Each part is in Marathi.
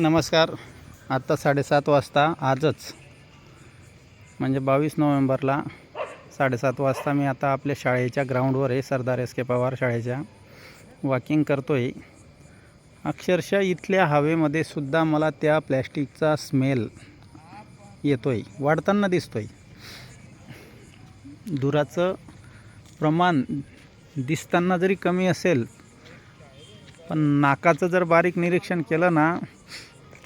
नमस्कार. आत्ता साडेसात वाजता आजच म्हणजे बावीस नोव्हेंबरला साडेसात वाजता मी आता आपल्या शाळेच्या ग्राउंडवर आहे सरदार एस के पवार शाळेच्या. वॉकिंग करतो आहे अक्षरशः इथल्या हवेमध्ये सुद्धा मला त्या प्लॅस्टिकचा स्मेल येतो आहे वाढताना दिसतो आहे धुराचं प्रमाण दिसताना जरी कमी असेल पण नाकाचं जर बारीक निरीक्षण केलं ना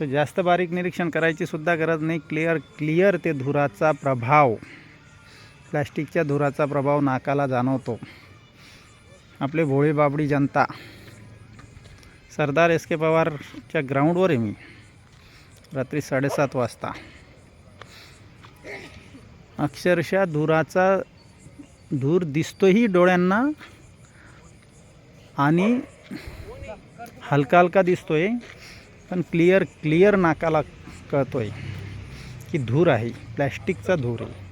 तर जास्त बारीक निरीक्षण करायची सुद्धा गरज नाही. क्लिअर क्लिअर ते धुराचा प्रभाव. प्लॅस्टिकच्या धुराचा प्रभाव नाकाला जाणवतो. आपले भोळी बाबडी जनता. सरदार एस के पवारच्या ग्राउंडवर आहे मी. रात्री साडेसात वाजता. अक्षरशः धुराचा धूर दिसतोही डोळ्यांना आणि हलका हलका दिसतोय. पण क्लिअर क्लिअर नाकाला कळतो आहे की धूर आहे. प्लॅस्टिकचा धूर आहे.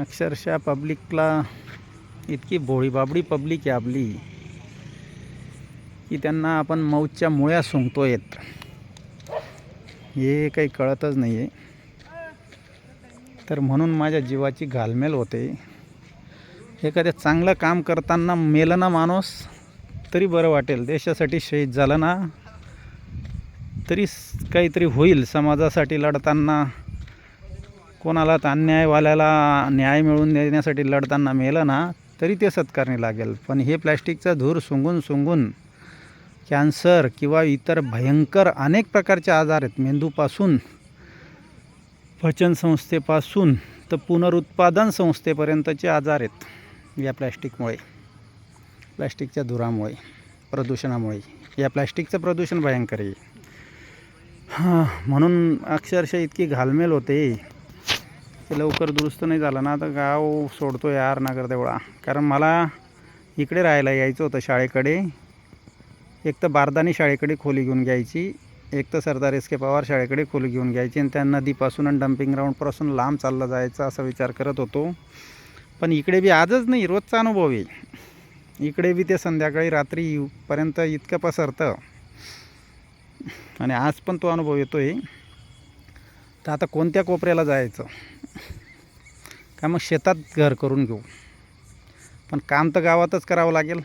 अक्षरशः पब्लिकला इतकी भोळीबाबडी पब्लिक आहे आपली की त्यांना आपण मौजच्या मुळ्या सुंगतोयत. हे काही कळतच नाही आहे तर म्हणून माझ्या जीवाची घालमेल होते. एखाद्या चांगलं काम करताना मेलं ना माणूस तरी बरं वाटेल. देशासाठी शहीद झालं ना तरी काहीतरी होईल. समाजासाठी लढताना कोणाला तर अन्यायवाल्याला न्याय मिळवून देण्यासाठी लढताना मेलं ना तरी ते सत्कारणी लागेल. पण हे प्लॅस्टिकचा धूर सुंगून सुंगून कॅन्सर किंवा इतर भयंकर अनेक प्रकारचे आजार आहेत. मेंदूपासून पचनसंस्थेपासून तर पुनरुत्पादन संस्थेपर्यंतचे आजार आहेत या प्लॅस्टिकमुळे प्लॅस्टिकच्या धुरामुळे प्रदूषणामुळे. या प्लॅस्टिकचं प्रदूषण भयंकर आहे. हां म्हणून अक्षरशः इतकी घालमेल होते. ते लवकर दुरुस्त नाही झालं ना तर गाव सोडतो यार नगर तेवढा. कारण मला इकडे राहायला यायचं होतं शाळेकडे. एक तर बारदानी शाळेकडे खोली घेऊन घ्यायची एक तर सरदार एस के पवार शाळेकडे खोली घेऊन घ्यायची आणि त्या नदीपासून आणि डम्पिंग ग्राउंडपासून लांब चाललं जायचं असा विचार करत होतो. पण इकडे बी आजच नाही रोजचा अनुभव आहे. इकडे बी ते संध्याकाळी रात्रीपर्यंत इतकं पसरतं. आणि आज पण तो अनुभव येतो आहे तर आता कोणत्या कोपऱ्याला जायचं? का मग शेतात घर करून घेऊ. पण काम तर गावातच करावं लागेल.